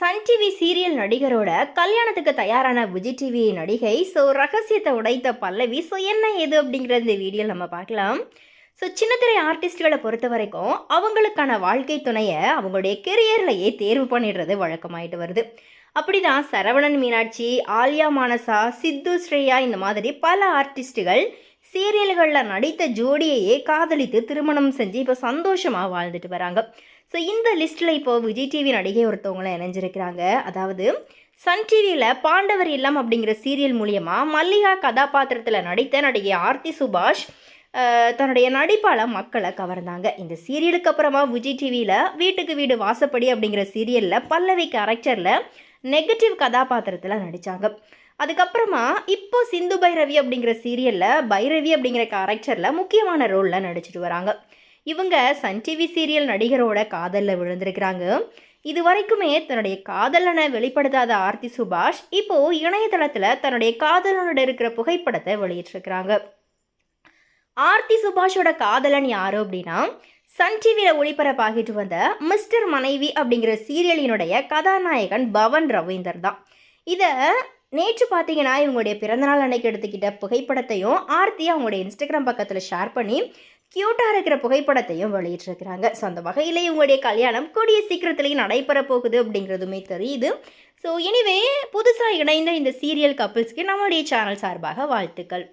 Sun TV serial நடிகரோட கல்யாணத்துக்கு தயாரான Vijay TV நடிகை ஸோ ரகசியத்தை உடைத்த பல்லவி ஸோ என்ன ஏது அப்படிங்கிற இந்த வீடியோ நம்ம பார்க்கலாம். ஸோ சின்னத்திரை ஆர்டிஸ்ட்களை பொறுத்த வரைக்கும் அவங்களுக்கான வாழ்க்கை துணையை அவங்களுடைய கெரியர்லையே தேர்வு பண்ணிடுறது வழக்கமாயிட்டு வருது. அப்படிதான் சரவணன் மீனாட்சி ஆலியா மானசா சித்து ஸ்ரேயா இந்த மாதிரி பல ஆர்டிஸ்ட்டுகள் சீரியல்களில் நடித்த ஜோடியையே காதலித்து திருமணம் செஞ்சு இப்போ சந்தோஷமாக வாழ்ந்துட்டு வராங்க. ஸோ இந்த லிஸ்ட்டில் இப்போ விஜய் டிவி நடிகை ஒருத்தவங்களும் இணைஞ்சிருக்கிறாங்க. அதாவது சன் டிவியில் பாண்டவர் இல்லம் அப்படிங்கிற சீரியல் மூலியமாக மல்லிகா கதாபாத்திரத்தில் நடித்த நடிகை ஆர்த்தி சுபாஷ் தன்னுடைய நடிப்பால் மக்களை கவர்ந்தாங்க. இந்த சீரியலுக்கு அப்புறமா விஜய் டிவியில் வீட்டுக்கு வீடு வாசப்படி அப்படிங்கிற சீரியலில் பல்லவி கேரக்டரில் நெகட்டிவ் கதாபாத்திரத்தில் நடித்தாங்க அதுக்கப்புறமா இப்போ சிந்து பைரவி அப்படிங்கிற சீரியலில் பைரவி அப்படிங்கிற கேரக்டரில் முக்கியமான ரோலில் நடிச்சிட்டு வராங்க. இவங்க சன் டிவி சீரியல் நடிகரோட காதலில் விழுந்திருக்கிறாங்க. இது வரைக்குமே தன்னுடைய காதலனை வெளிப்படுத்தாத ஆர்த்தி சுபாஷ் இப்போது இணையதளத்தில் தன்னுடைய காதலனோட இருக்கிற புகைப்படத்தை வெளியிட்டிருக்கிறாங்க. ஆர்த்தி சுபாஷோட காதலன் யார் அப்படின்னா சன் டிவியில் ஒளிபரப்பாகிட்டு வந்த மிஸ்டர் மனைவி அப்படிங்கிற சீரியலினுடைய கதாநாயகன் பவன் ரவீந்தர் தான். இதை நேற்று பார்த்தீங்கன்னா இவங்களுடைய பிறந்தநாள் அன்னைக்கு எடுத்துக்கிட்ட புகைப்படத்தையும் ஆர்த்தி அவங்களுடைய இன்ஸ்டாகிராம் பக்கத்தில் ஷேர் பண்ணி க்யூட்டாக இருக்கிற புகைப்படத்தையும் வெளியிட்டிருக்கிறாங்க. ஸோ அந்த வகையில் இவங்களுடைய கல்யாணம் கூடிய சீக்கிரத்துலேயும் நடைபெற போகுது அப்படிங்கிறதுமே தெரியுது. ஸோ எனிவே புதுசாக இணைந்த இந்த சீரியல் கப்பிள்ஸ்க்கு நம்மளுடைய சேனல் சார்பாக வாழ்த்துக்கள்.